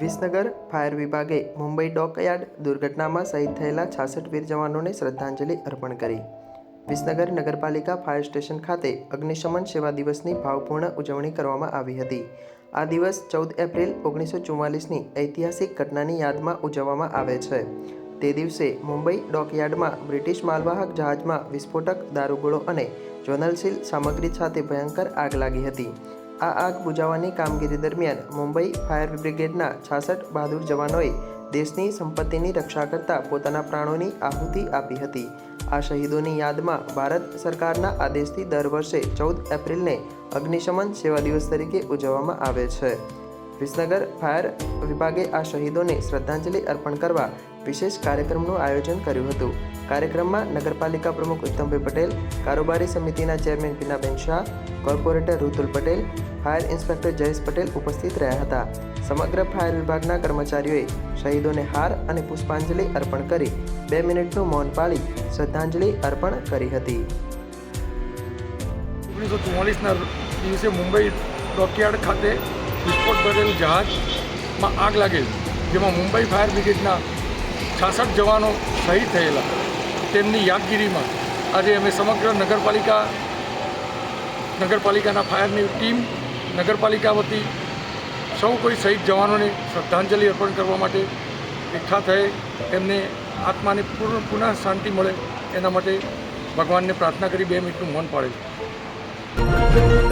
Visnagar fire વિભાગે Mumbai dockyard દુર્ઘટનામાં શહીદ થયેલા છાસઠ વીર જવાનોને શ્રદ્ધાંજલિ અર્પણ કરી. વિસનગર નગરપાલિકા ફાયર સ્ટેશન ખાતે અગ્નિશમન સેવા દિવસની ભાવપૂર્ણ ઉજવણી કરવામાં આવી હતી. આ દિવસ ચૌદ એપ્રિલ ઓગણીસો ચુમ્માલીસની ઐતિહાસિક ઘટનાની યાદમાં ઉજવવામાં આવે છે. તે દિવસે મુંબઈ ડોકયાર્ડમાં બ્રિટિશ માલવાહક જહાજમાં વિસ્ફોટક દારૂગોળો અને જ્વનલશીલ સામગ્રી સાથે ભયંકર આગ લાગી હતી. આ આગ બુજાવવાની કામગીરી દરમિયાન મુંબઈ ફાયર બ્રિગેડના છાસઠ બહાદુર જવાનોએ દેશની સંપત્તિની રક્ષા કરતા પોતાના પ્રાણોની આહુતિ આપી હતી. આ શહીદોની યાદમાં ભારત સરકારના આદેશથી દર વર્ષે ચૌદ એપ્રિલને અગ્નિશમન સેવા દિવસ તરીકે ઉજવવામાં આવે છે. વિસનગર ફાયર વિભાગે આ શહીદોને શ્રદ્ધાંજલિ અર્પણ કરવા વિશેષ કાર્યક્રમનું આયોજન કર્યું હતું. કાર્યક્રમમાં નગરપાલિકા પ્રમુખ ઉત્તમભાઈ પટેલ, કારોબારી સમિતિના chairman Pinaben Shah, corporator Rutul Patel, fire inspector Jayesh Patel ઉપસ્થિત રહ્યા હતા. સમગ્ર ફાયર વિભાગના કર્મચારીઓએ શહીદોને હાર અને પુષ્પાંજલિ અર્પણ કરી બે મિનિટનું મૌન પાળી શ્રદ્ધાંજલિ અર્પણ કરી હતી. ઓગણીસો ચુમ્માલીસના દિવસે મુંબઈ ડોકયાર્ડ ખાતે વિસ્ફોટ ભરેલ જહાજમાં આગ લાગેલ, જેમાં મુંબઈ ફાયર બ્રિગેડના છાસઠ જવાનો શહીદ થયેલા. તેમની યાદગીરીમાં આજે અમે સમગ્ર નગરપાલિકા, નગરપાલિકાના ફાયરની ટીમ, નગરપાલિકા વતી સૌ કોઈ શહીદ જવાનોને શ્રદ્ધાંજલિ અર્પણ કરવા માટે એકઠા થઈ એમને આત્માને પૂર્ણ પુનઃ શાંતિ મળે એના માટે ભગવાનને પ્રાર્થના કરી બે મિનિટનું મૌન પાડે છે.